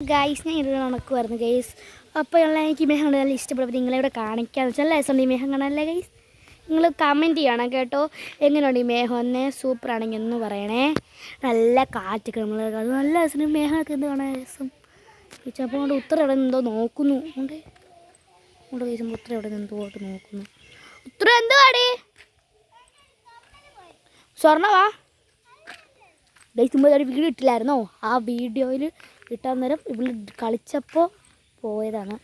Guys ഞാൻ ഇരുന്ന് നടക്കുമായിരുന്നു ഗൈസ് അപ്പോൾ ഉള്ള എനിക്ക് മേഘം കണ്ട് നല്ല ഇഷ്ടപ്പെട്ടപ്പോൾ നിങ്ങളെ ഇവിടെ കാണിക്കാന്ന് വെച്ചാൽ നല്ല രസമുണ്ട് ഈ മേഘം കാണാനല്ലേ ഗൈസ് നിങ്ങൾ കമന്റ് ചെയ്യണം കേട്ടോ. എങ്ങനെയുണ്ട് ഈ മേഘം ഒന്ന് സൂപ്പറാണെങ്കിൽ ഒന്ന് പറയണേ. നല്ല കാറ്റൊക്കെ നമ്മൾ അത് നല്ല രസം മേഘമൊക്കെ എന്ത് കാണാൻ രസം. ചോദിച്ചപ്പോൾ കൊണ്ട് ഉത്തരം എവിടെ നിന്നോ നോക്കുന്നു. ഉണ്ട്. കൊണ്ട് ചോദിച്ചപ്പോൾ ഉത്തരം എവിടെ നിന്നോട്ട് നോക്കുന്നു. ഉത്തരം എന്തുവാടി സ്വർണവാ ഗൈസ് മുമ്പ് ഒരു വീഡിയോ ഇട്ടില്ലായിരുന്നോ? ആ വീഡിയോയിൽ ഇട്ടാൻ നേരം ഇവിടെ കളിച്ചപ്പോൾ പോയതാണ്.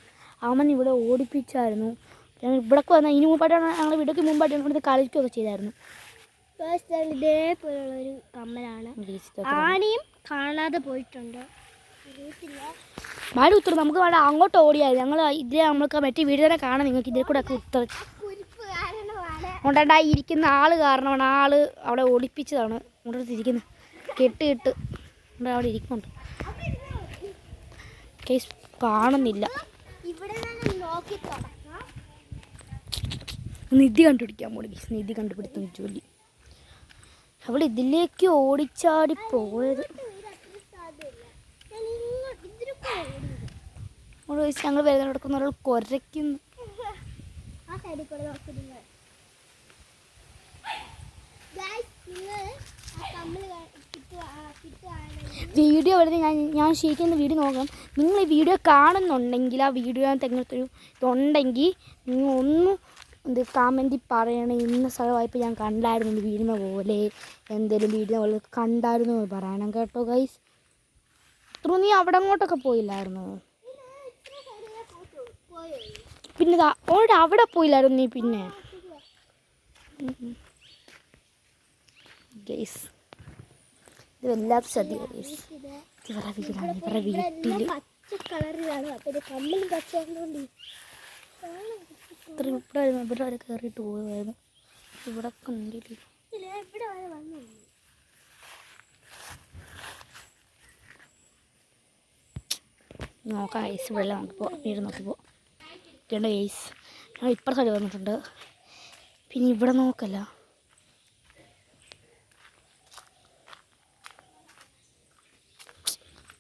അമ്മൻ ഇവിടെ ഓടിപ്പിച്ചായിരുന്നു. ഞങ്ങൾ ഇവിടേക്ക് വന്ന ഇനി മുമ്പായിട്ടാണ് ഞങ്ങൾ വീടൊക്കെ മുമ്പായിട്ട് ഇവിടെ കളിക്കുകയൊക്കെ ചെയ്തായിരുന്നു. ഇതേപോലുള്ള ഒരു കമ്മലാണ്. ആനയും കാണാതെ പോയിട്ടുണ്ട്? മഴ ഉത്തരം നമുക്ക് വേണ്ട അങ്ങോട്ട് ഓടിയായിരുന്നു. ഞങ്ങൾ ഇതിലെ നമ്മൾക്ക് മറ്റേ വീട് തന്നെ കാണാം. നിങ്ങൾക്ക് ഇതിൽ കൂടെ ഒക്കെ ഉത്തരം. ഉണ്ടാ കൊണ്ടാ ഇരിക്കുന്ന ആൾ കാരണമാണ്. ആൾ അവിടെ ഓടിപ്പിച്ചതാണ്. ഇവിടെ ഇരിക്കുന്നത് കെട്ട് കെട്ട് അവിടെ ഇരിക്കുന്നുണ്ട്. കേസ് കാണുന്നില്ല. നിധി കണ്ടുപിടിക്കാൻ പോണി കേസ് നിധി കണ്ടുപിടുത്തുന്ന ജോലി. അവൾ ഇതിലേക്ക് ഓടിച്ചാടി പോയത്. ഞങ്ങൾ വരുന്ന കിടക്കുന്ന ഒരാൾ കുരയ്ക്കുന്നു. ആ സൈഡിൽ കൂടെ നോക്കി നിങ്ങൾ Guys, നിങ്ങൾ ആ കമ്മൽ കാ- കിട്ടുവാ- ആ, കിട്ടുവാണെങ്കിൽ വീഡിയോ വരുന്നത് ഞാൻ ഞാൻ ശരിക്കും വീഡിയോ നോക്കാം. നിങ്ങൾ ഈ വീഡിയോ കാണുന്നുണ്ടെങ്കിൽ ആ വീഡിയോ തെങ്ങത്തൊരു ഇതുണ്ടെങ്കിൽ നിങ്ങൾ ഒന്ന് എന്ത് കമന്റിൽ പറയണേ. ഇന്ന സ്ഥലമായപ്പോൾ ഞാൻ കണ്ടായിരുന്നു വീഴുന്ന പോലെ. എന്തെങ്കിലും വീഴുന്ന പോലെ കണ്ടായിരുന്നു പറയണം കേട്ടോ ഗൈസ് അത്ര നീ അവിടെ അങ്ങോട്ടൊക്കെ പോയില്ലായിരുന്നു? ഇത്ര പിന്നെ ഓടെ അവിടെ പോയില്ലായിരുന്നു നീ പിന്നെ? ഗൈസ് ഇത് വല്ലാത്ത ശ്രദ്ധിക്കും ഇവരുടെ വീടാണ് ഇവരുടെ വീട്ടിൽ ഇത്ര ഇവിടെ വരെ കയറിയിട്ട് പോയതായിരുന്നു ഇവിടെ കണ്ടില്ല നോക്കാം ഐസ് ഇവിടെ നോക്കിപ്പോ വീട് നോക്കിപ്പോ രണ്ട് ഐസ്. ഞങ്ങൾ ഇപ്പുറത്തെ സൈഡ് വന്നിട്ടുണ്ട്. പിന്നെ ഇവിടെ നോക്കല്ല.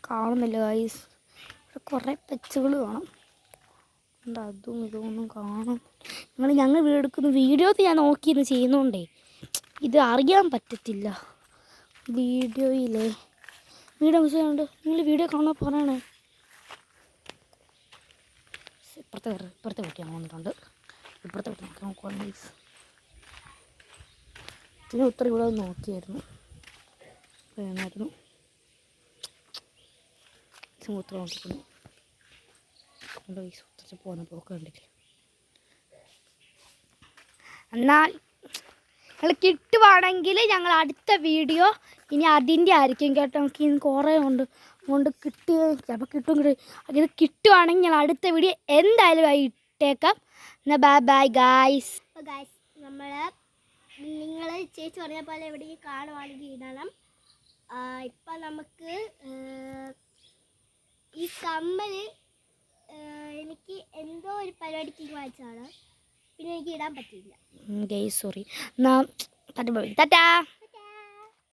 കാണുന്നില്ല ഗൈസ് ഇവിടെ കുറേ പച്ചകൾ കാണാം. എന്താ അതും ഇതും ഒന്നും കാണാം നിങ്ങൾ ഞങ്ങൾ വീടെടുക്കുന്ന വീഡിയോ വീഡിയോസ് ഞാൻ നോക്കിയിരുന്ന് ചെയ്യുന്നുണ്ടേ ഇത് അറിയാൻ പറ്റത്തില്ല. വീഡിയോയില്ലേ വീഡിയോ മിസ്സുണ്ട് നിങ്ങൾ വീഡിയോ കാണാൻ പറയണേ ഇപ്പുറത്തെ കയറി ഇപ്പുറത്തെ വീട്ടിൽ ഞാൻ വന്നിട്ടുണ്ട്. ഇപ്പുറത്തെ വീട്ടിൽ നോക്കാൻ നോക്കുവാണ് ഗൈസ് ഇതിന് ഉത്തരം ഇവിടെ നോക്കിയായിരുന്നു. വേണമായിരുന്നു ഉത്തരം നോക്കിക്കുന്നു കൊണ്ട് ഗൈസ് ഉത്തരത്തിൽ പോകുന്ന പോക്ക് കണ്ടില്ലേ? എന്നാൽ ഞങ്ങൾ കിട്ടുവാണെങ്കിൽ ഞങ്ങൾ അടുത്ത വീഡിയോ ഇനി അതിന്റെ ആയിരിക്കും കേട്ടോ. നമുക്ക് ഇനി കുറേ ഉണ്ട്. അതുകൊണ്ട് കിട്ടുക ചിലപ്പോൾ കിട്ടും കിട്ടും. ഇത് കിട്ടുവാണെങ്കിൽ ഞങ്ങൾ അടുത്ത വീഡിയോ എന്തായാലും ആയി ഇട്ടേക്കാം. എന്നാൽ ബൈ ബൈ ഗായ്സ് ഗായ്സ് നമ്മൾ നിങ്ങൾ ചേച്ചി പറഞ്ഞ പോലെ എവിടെയും കാണുവാണെങ്കിൽ ഇടണം. ഇപ്പം നമുക്ക് ഈ കമ്മൽ എനിക്ക് എന്തോ ഒരു പരിപാടിക്ക് വായിച്ചാണ് പിന്നെ എനിക്ക് ഇടാൻ പറ്റിയില്ല. ഗെയ് സോറി എന്നാ തട്ടാ.